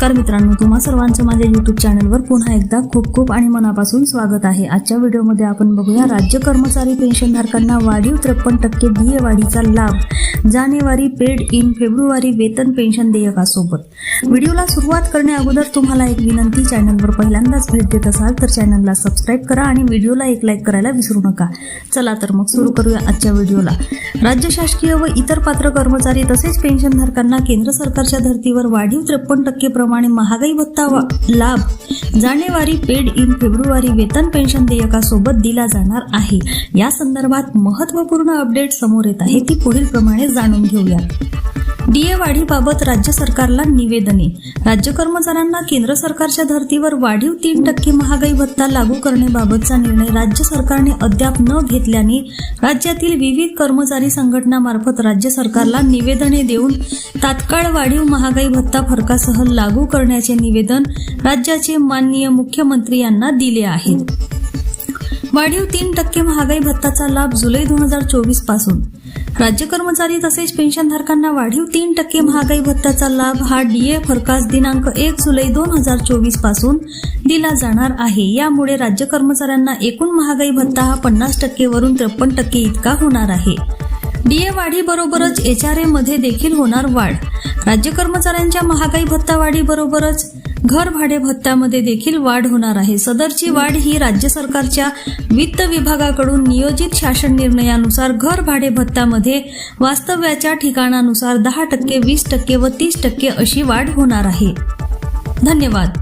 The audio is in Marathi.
नमस्कार मित्रांनो तुम्हा सर्वांचं माझ्या यूट्यूब चॅनलवर पुन्हा एकदा खूप खूप आणि मनापासून स्वागत आहे. आजच्या व्हिडिओमध्ये आपण बघूया राज्य कर्मचारी पेन्शनधारकांना वाढीव त्रेपन्न टक्के दिये वाढीचा लाभ. जानेवारी पेड इन फेब्रुवारी वेतन पेन्शन देयकासोबत. व्हिडिओला सुरुवात करण्या अगोदर तुम्हाला एक विनंती चॅनलवर पहिल्यांदाच भेट देत असाल तर चॅनलला सबस्क्राईब करा आणि व्हिडिओला एक लाईक करायला विसरू नका. चला तर मग सुरू करूया आजच्या व्हिडिओला. राज्य शासकीय व इतर पात्र कर्मचारी तसेच पेन्शनधारकांना केंद्र सरकारच्या धर्तीवर वाढीव त्रेपन्न टक्के प्रमाणे महागाई भत्ता लाभ जानेवारी पेड इन फेब्रुवारी वेतन पेन्शन देयकासोबत दिला जाणार आहे. या संदर्भात महत्त्वपूर्ण अपडेट समोर येत आहे ती पुढील प्रमाणे जाणून घेऊया डीए वाढीबाबत राज्य सरकारला निवेदने. राज्य कर्मचाऱ्यांना केंद्र सरकारच्या धर्तीवर वाढीव तीन टक्के महागाई भत्ता लागू करण्याबाबतचा निर्णय राज्य सरकारने अद्याप न घेतल्याने राज्यातील विविध कर्मचारी संघटनामार्फत राज्य सरकारला निवेदने देऊन तात्काळ वाढीव महागाई भत्ता फरकासह लागू करण्याचे निवेदन राज्याचे माननीय मुख्यमंत्री यांना दिले आहे. वाढीव तीन टक्के महागाई भत्ताचा लाभ जुलै दोन हजार चोवीसपासून. राज्य कर्मचारी तसेच पेन्शनधारकांना वाढीव तीन टक्के महागाई भत्त्याचा लाभ हा डीए फरकास दिनांक एक जुलै दोन हजार चोवीसपासून दिला जाणार आहे. यामुळे राज्य कर्मचाऱ्यांना एकूण महागाई भत्ता हा पन्नास टक्केवरून त्रेपन्न टक्के इतका होणार आहे. डीए वाढीबरोबरच एच आरमध्ये देखील होणार वाढ. राज्य कर्मचाऱ्यांच्या महागाई भत्ता वाढीबरोबरच घर भाडे भत्त्यामध्ये देखील वाढ होणार आहे. सदरची वाढ ही राज्य सरकारच्या वित्त विभागाकडून नियोजित शासन निर्णयानुसार घर भाडे भत्त्यामध्ये वास्तव्याच्या ठिकाणानुसार दहा टक्के वीस टक्के व तीस टक्के अशी वाढ होणार आहे. धन्यवाद.